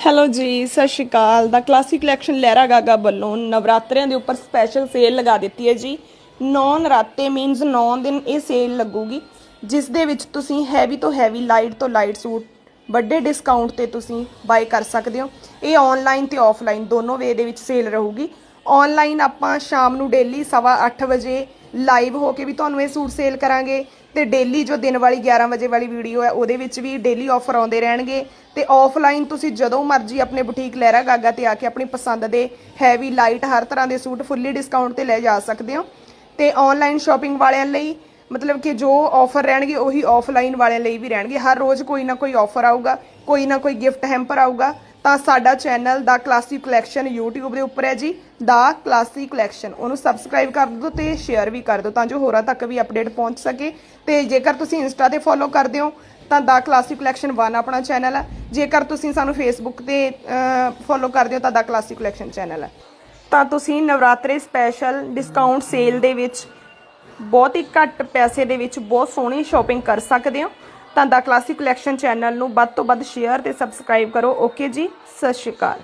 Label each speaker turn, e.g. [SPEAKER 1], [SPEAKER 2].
[SPEAKER 1] Hello ਜੀ, ਸਤਿ ਸ਼੍ਰੀ ਅਕਾਲ। ਦਾ ਕਲਾਸਿਕ ਕਲੈਕਸ਼ਨ ਲਹਿਰਾ ਗਾਗਾ ਵੱਲੋਂ ਨਵਰਾਤਰਿਆਂ ਦੇ ਉੱਪਰ ਸਪੈਸ਼ਲ ਸੇਲ ਲਗਾ ਦਿੱਤੀ ਹੈ ਜੀ। 9 ਨਰਾਤੇ ਮੀਨਸ 9 ਦਿਨ ਇਹ ਸੇਲ ਲੱਗੂਗੀ, ਜਿਸ ਦੇ ਵਿੱਚ ਤੁਸੀਂ ਹੈਵੀ ਤੋਂ ਹੈਵੀ ਲਾਈਟ ਤੋਂ ਲਾਈਟ ਸੂਟ, ਵੱਡੇ ਡਿਸਕਾਊਂਟ ਤੇ ਤੁਸੀਂ ਬਾਈ ਕਰ ਸਕਦੇ ਹੋ। ਇਹ ਆਨਲਾਈਨ ਤੇ ਆਫਲਾਈਨ ਦੋਨੋਂ ਵੇ ਦੇ ਵਿੱਚ ਸੇਲ ਰਹੂਗੀ। ਆਨਲਾਈਨ ਆਪਾਂ ਸ਼ਾਮ ਨੂੰ ਡੇਲੀ 8:30 ਵਜੇ ਲਾਈਵ ਹੋ ਕੇ ਵੀ ਤੁਹਾਨੂੰ ਇਹ ਸੂਟ ਸੇਲ ਕਰਾਂਗੇ। ਤੇ ਡੇਲੀ ਜੋ ਦਿਨ ਵਾਲੀ 11 ਵਜੇ ਵਾਲੀ ਵੀਡੀਓ ਹੈ, ਉਹਦੇ ਵਿੱਚ ਵੀ ਡੇਲੀ ਆਫਰ ਆਉਂਦੇ ਰਹਿਣਗੇ। ਤੇ ਆਫਲਾਈਨ ਤੁਸੀਂ ਜਦੋਂ ਮਰਜ਼ੀ ਆਪਣੇ ਬੁਟੀਕ ਲਹਿਰਾ ਗਾਗਾ ਤੇ ਆ ਕੇ ਆਪਣੀ ਪਸੰਦ ਦੇ ਹੈਵੀ ਲਾਈਟ ਹਰ ਤਰ੍ਹਾਂ ਦੇ ਸੂਟ ਫੁੱਲੀ ਡਿਸਕਾਊਂਟ ਤੇ ਲੈ ਜਾ ਸਕਦੇ ਹੋ। ਤੇ ਆਨਲਾਈਨ ਸ਼ਾਪਿੰਗ ਵਾਲਿਆਂ ਲਈ ਮਤਲਬ ਕਿ ਜੋ ਆਫਰ ਰਹਿਣਗੇ, ਉਹੀ ਆਫਲਾਈਨ ਵਾਲਿਆਂ ਲਈ ਵੀ ਰਹਿਣਗੇ। ਹਰ ਰੋਜ਼ ਕੋਈ ਨਾ ਕੋਈ ਆਫਰ ਆਊਗਾ, ਕੋਈ ਨਾ ਕੋਈ ਗਿਫਟ ਹੈਂਪਰ ਆਊਗਾ। ਤਾਂ ਸਾਡਾ ਚੈਨਲ ਦਾ ਕਲਾਸਿਕ ਕਲੈਕਸ਼ਨ YouTube ਦੇ ਉੱਪਰ ਹੈ ਜੀ, ਦਾ ਕਲਾਸੀ ਕਲੈਕਸ਼ਨ ਉਹਨੂੰ ਸਬਸਕ੍ਰਾਈਬ ਕਰ ਦਿਓ ਤੇ ਸ਼ੇਅਰ ਵੀ ਕਰ ਦਿਓ ਤਾਂ ਜੋ ਹੋਰਾਂ ਤੱਕ ਵੀ ਅਪਡੇਟ ਪਹੁੰਚ ਸਕੇ। ਤੇ ਜੇਕਰ ਤੁਸੀਂ ਇੰਸਟਾ ਤੇ ਫੋਲੋ ਕਰਦੇ ਹੋ, ਤਾਂ ਦਾ ਕਲਾਸਿਕ ਕਲੈਕਸ਼ਨ 1 ਆਪਣਾ ਚੈਨਲ ਹੈ। ਜੇਕਰ ਤੁਸੀਂ ਸਾਨੂੰ ਫੇਸਬੁੱਕ ਤੇ ਫੋਲੋ ਕਰਦੇ ਹੋ, ਤਾਂ ਦਾ ਕਲਾਸਿਕ ਕਲੈਕਸ਼ਨ ਚੈਨਲ ਹੈ। ਤਾਂ ਤੁਸੀਂ ਨਵਰਾਤਰੇ ਸਪੈਸ਼ਲ ਡਿਸਕਾਊਂਟ ਸੇਲ ਦੇ ਵਿੱਚ ਬਹੁਤ ਹੀ ਘੱਟ ਪੈਸੇ ਦੇ ਵਿੱਚ ਬਹੁਤ ਸੋਹਣੀ ਸ਼ਾਪਿੰਗ ਕਰ ਸਕਦੇ ਹੋ। ਤਾਂ ਕਲਾਸਿਕ ਕਲੈਕਸ਼ਨ ਚੈਨਲ ਨੂੰ ਵੱਧ ਤੋਂ ਵੱਧ ਸ਼ੇਅਰ ਤੇ ਸਬਸਕ੍ਰਾਈਬ ਕਰੋ। ਓਕੇ ਜੀ, ਸਤਿ ਸ਼੍ਰੀ ਅਕਾਲ।